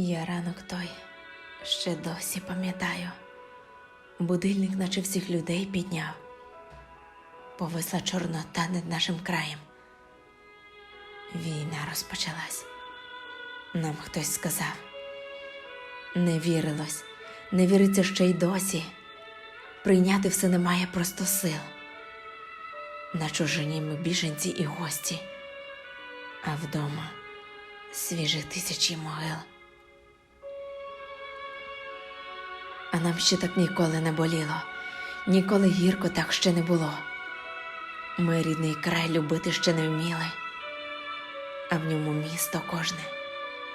Я ранок той ще досі пам'ятаю. Будильник, наче всіх людей, підняв. Повисла чорнота над нашим краєм. Війна розпочалась. Нам хтось сказав. Не вірилось, не віриться ще й досі. Прийняти все немає просто сил. На чужині ми біженці і гості, а вдома свіжі тисячі могил. А нам ще так ніколи не боліло, ніколи гірко так ще не було. Ми рідний край любити ще не вміли, а в ньому місто кожне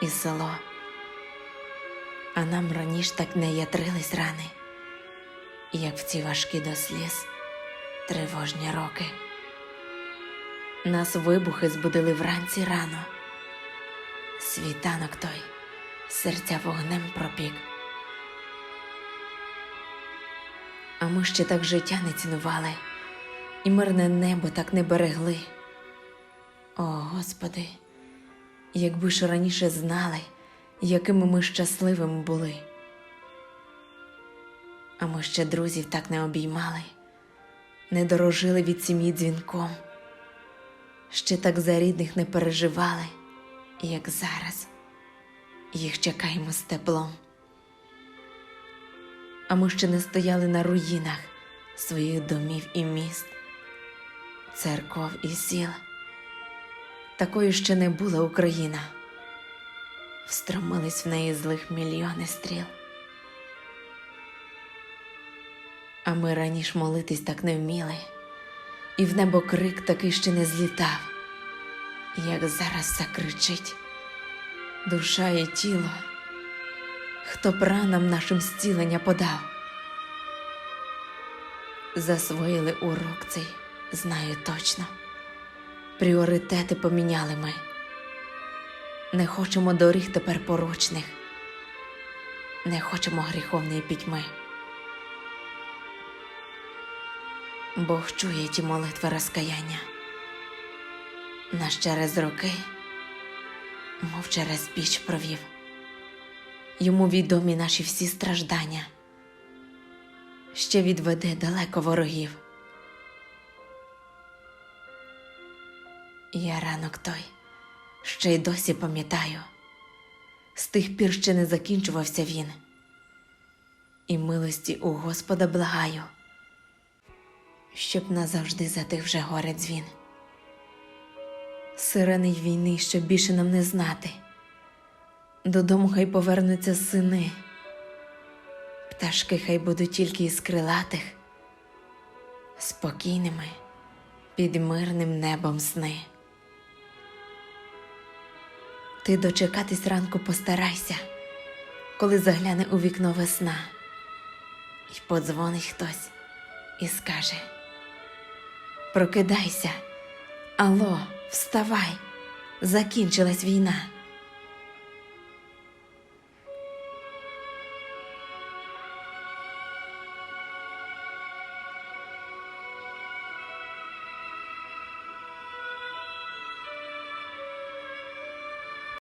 і село. А нам раніше так не ятрились рани, як в ці важкі до сліз тривожні роки. Нас вибухи збудили вранці рано. Світанок той серця вогнем пропік. А ми ще так життя не цінували, і мирне небо так не берегли. О, Господи, якби ж раніше знали, якими ми щасливими були. А ми ще друзів так не обіймали, не дорожили від сім'ї дзвінком, ще так за рідних не переживали, як зараз. Їх чекаємо з теплом а ми ще не стояли на руїнах своїх домів і міст, церков і сіл. Такою ще не була Україна. Встромились в неї злих мільйони стріл. А ми раніше молитись так не вміли, і в небо крик такий ще не злітав, як зараз все кричить, душа і тіло хто б нашим зцілення подав. Засвоїли урок цей, знаю точно. Пріоритети поміняли ми. Не хочемо доріг тепер порочних, не хочемо гріховної пітьми. Бог чує ті молитви розкаяння. Наш через роки, мов через піч провів йому відомі наші всі страждання, ще відведе далеко ворогів. Я ранок той, ще й досі пам'ятаю, з тих пір ще не закінчувався він, і милості у Господа благаю, щоб назавжди затих вже горе дзвін. Сирени й війни, щоб більше нам не знати. Додому хай повернуться сини, пташки хай будуть тільки із крилатих, спокійними під мирним небом сни. Ти дочекатись ранку постарайся, коли загляне у вікно весна, І подзвонить хтось і скаже: Прокидайся, алло, вставай, закінчилась війна.